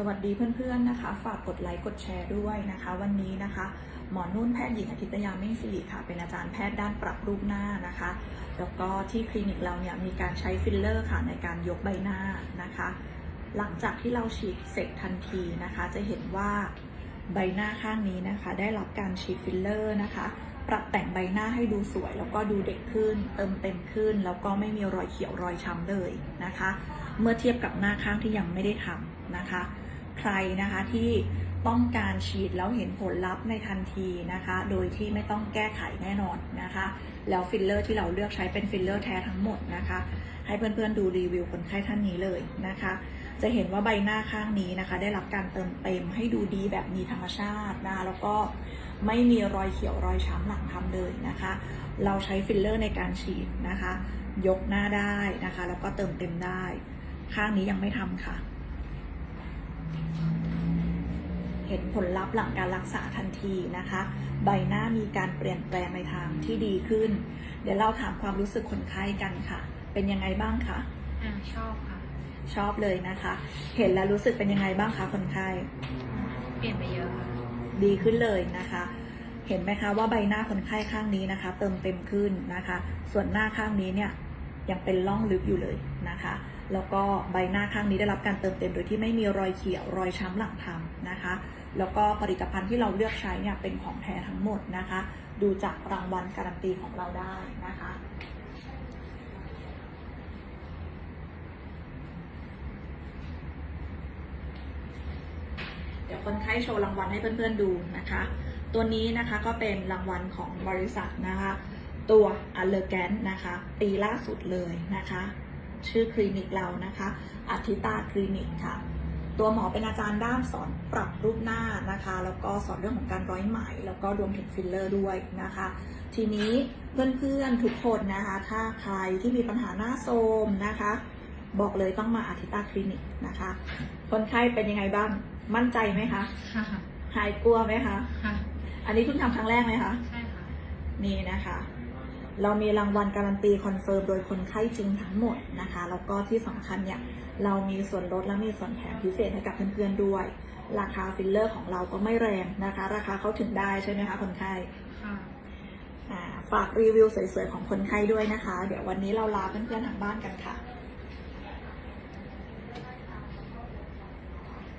สวัสดีเพื่อนๆนะคะ ฝากกดไลค์กดแชร์ด้วยนะคะ วันนี้นะคะ หมอนุ่นแพทย์หญิงอาทิตยาเม่งสิริค่ะ เป็นอาจารย์แพทย์ด้านปรับรูปหน้านะคะ แล้วก็ที่คลินิกเราเนี่ยมีการใช้ฟิลเลอร์ค่ะในการยกใบหน้านะคะ หลังจากที่เราฉีดเสร็จทันทีนะคะ จะเห็นว่าใบหน้าข้างนี้นะคะ ได้รับการฉีดฟิลเลอร์นะคะปรับแต่งใบหน้าให้ดูสวย แล้วก็ดูเด็กขึ้น เติมเต็มขึ้น แล้วก็ไม่มีรอยเขียวรอยช้ำเลยนะคะ เมื่อเทียบกับหน้าข้างที่ยังไม่ได้ทำนะคะ ใครนะคะที่ต้องการฉีดแล้วเห็นผลลัพธ์ในทันทีนะคะ โดยที่ไม่ต้องแก้ไขแน่นอนนะคะ แล้วฟิลเลอร์ที่เราเลือกใช้เป็นฟิลเลอร์แท้ทั้งหมดนะคะ ให้เพื่อนๆดูรีวิวคนไข้ท่านนี้เลยนะคะ จะเห็นว่าใบหน้าข้างนี้นะคะ ได้รับการเติมเต็มให้ดูดีแบบมีธรรมชาตินะแล้วก็ไม่มีรอยเขียวรอยช้ำหลังทำเลยนะคะ เราใช้ฟิลเลอร์ในการฉีดนะคะ ยกหน้าได้นะคะ แล้วก็เติมเต็มได้ ข้างนี้ยังไม่ทำค่ะ เห็นผลลัพธ์หลังการรักษาทันทีนะคะ ใบหน้ามีการเปลี่ยนแปลงในทางที่ดีขึ้น เดี๋ยวเราถามความรู้สึกคนไข้กันค่ะ เป็นยังไงบ้างคะอ่าชอบค่ะ ชอบเลยนะคะ เห็นแล้วรู้สึกเป็นยังไงบ้างคะคนไข้เปลี่ยนไปเยอะค่ะดีขึ้นเลยนะคะ เห็นไหมคะว่าใบหน้าคนไข้ข้างนี้นะคะ เติมเต็มขึ้นนะคะ ส่วนหน้าข้างนี้เนี่ยยังเป็นร่องลึกอยู่เลยนะคะ แล้วก็ใบหน้าข้างนี้ได้รับการเติมเต็มโดยที่ไม่มีรอยเขียวรอยช้ำหลังทำนะคะ แล้วก็ผลิตภัณฑ์ที่เราเลือกใช้เนี่ยเป็นของแท้ทั้งหมดนะคะ ดูจากรางวัลการันตีของเราได้นะคะเดี๋ยวคนไข้โชว์รางวัลให้เพื่อนๆดูนะคะ ตัวนี้นะคะก็เป็นรางวัลของบริษัทนะคะ ตัว a l l e r g a n นะคะ ปีล่าสุดเลยนะคะ ชื่อคลินิกเรานะคะอาทิตาคลินิกค่ะ ตัวหมอเป็นอาจารย์ด้านสอนปรับรูปหน้านะคะ แล้วก็สอนเรื่องของการร้อยไหม แล้วก็รวมถึงฟิลเลอร์ด้วยนะคะ ทีนี้เพื่อนๆทุกคนนะคะ ถ้าใครที่มีปัญหาหน้าโทรมนะคะ บอกเลยต้องมาอาทิตาคลินิกนะคะ คนไข้เป็นยังไงบ้าง มั่นใจไหมคะค่ะหายกลัวไหมคะค่ะอันนี้เพิ่งทำครั้งแรกไหมคะ ใช่ค่ะ นี่นะคะ เรามีรางวัลการันตีคอนเฟิร์มโดยคนไข้จริงทั้งหมดนะคะ แล้วก็ที่สำคัญเนี่ยเรามีส่วนลดและมีส่วนแถมพิเศษให้กับเพื่อนๆด้วย ราคาฟิลเลอร์ของเราก็ไม่แรงนะคะ ราคาเขาถึงได้ใช่ไหมคะคนไข้ค่ะอ่าฝากรีวิวสวยๆของคนไข้ด้วยนะคะ เดี๋ยววันนี้เราลาเพื่อนๆทางบ้านกันค่ะ